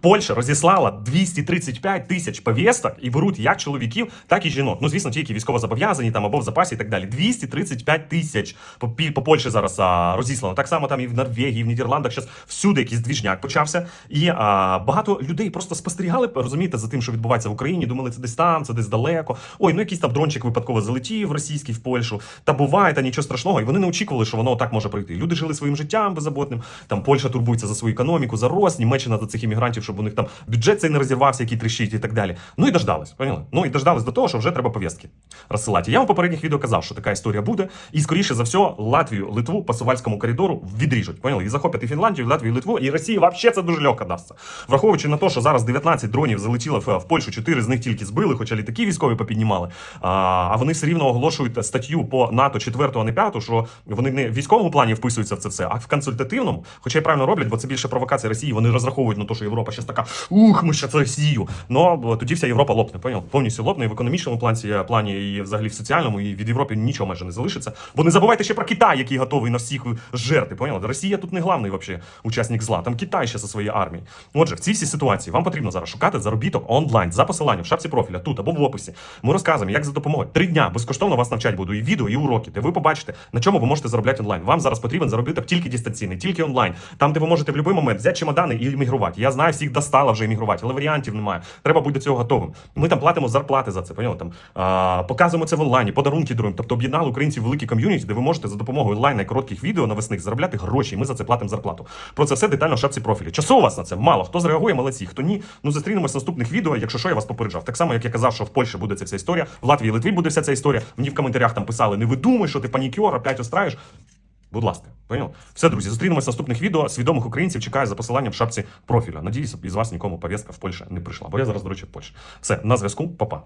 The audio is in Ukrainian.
Польща розіслала 235 тисяч повісток і беруть як чоловіків, так і жінок. Ну, звісно, ті, які військово зобов'язані там або в запасі і так далі. 235 тисяч по, по Польщі зараз а, розіслано. Так само там і в Норвегії, і в Нідерландах. Зараз всюди якийсь двіжняк почався. І а, багато людей просто спостерігали, розумієте, за тим, що відбувається в Україні. Думали, це десь там, це десь далеко. Ой, ну якийсь там дрончик випадково залетів російський в Польщу. Та буває, та нічого страшного. І вони не очікували, що воно так може пройти. Люди жили своїм життям беззаботним. Там Польща турбується за свою економіку, за рост, Німеччина за цих іммігрантів, щоб у них там бюджет цей не розірвався, який тріщить і так далі. Ну і дождались, поняли? Ну і дождались до того, що вже треба повістки розсилати. Я вам в попередніх відео казав, що така історія буде, і скоріше за все Латвію, Литву по Сувальському коридору відріжуть. Поняли? І захоплять і Фінляндію, і Латвію, і Литву, і Росії взагалі це дуже легко дасться. Враховуючи на те, що зараз 19 дронів залетіло в, Польщу, 4 з них тільки збили, хоча літаки військові попіднімали. А вони все рівно оголошують статтю по НАТО 4, а не 5, що вони не в військовому плані вписуються в це все, а в консультативному. Хоча й правильно роблять, бо це більше провокація Росії. Вони розраховують на те, що Європа щас така ух, ми ще це Росію. Ну тоді вся Європа лопне, поняв? Повністю лопне і в економічному плані, плані, і взагалі в соціальному, і від Європи нічого майже не залишиться. Бо не забувайте ще про Китай, який готовий на всіх жерти. Поняли? Росія тут не главний вообще учасник зла. Там Китай ще зі своєю армією. Отже, в цій всій ситуації вам потрібно зараз шукати заробіток онлайн за посиланням в шапці профіля тут або в описі. Ми розказуємо, як за допомогою три дня безкоштовно вас навчать буду і відео, і уроки, де ви побачите, на чому ви можете заробляти онлайн. Вам зараз потрібен заробіток тільки дистанційний, тільки онлайн. Там, де ви можете в будь-який момент взяти чемодани і іммігрувати. Я знаю, всіх достало вже іммігрувати, але варіантів немає. Треба бути до цього готовим. Ми там платимо зарплати за це. Поняли? Там а, показуємо це в онлайні, подарунки даруємо. Тобто об'єднали українців великі ком'юніті, де ви можете за допомогою онлайн і коротких відео навесних заробляти гроші. І ми за це платимо зарплату. Про це все детально в шапці профілі. Часу у вас на це мало. Хто зреагує, молодці. Хто ні, ну зустрінемось в наступних відео. Якщо що, я вас попереджав. Так само, як я казав, що в Польщі буде ця вся історія, в Латвії Литві буде вся ця історія. Мені в коментарях там писали: не видумай, що ти панікер, опять устраєш. Будь ласка, понял? Все, друзі, зустрінемось в наступних відео. Свідомих українців чекаю за посиланням в шапці профіля. Надіюсь, із вас нікому повістка в Польщі не прийшла. Бо я зараз, до речі, в Польщі. Все, на зв'язку, Па-па.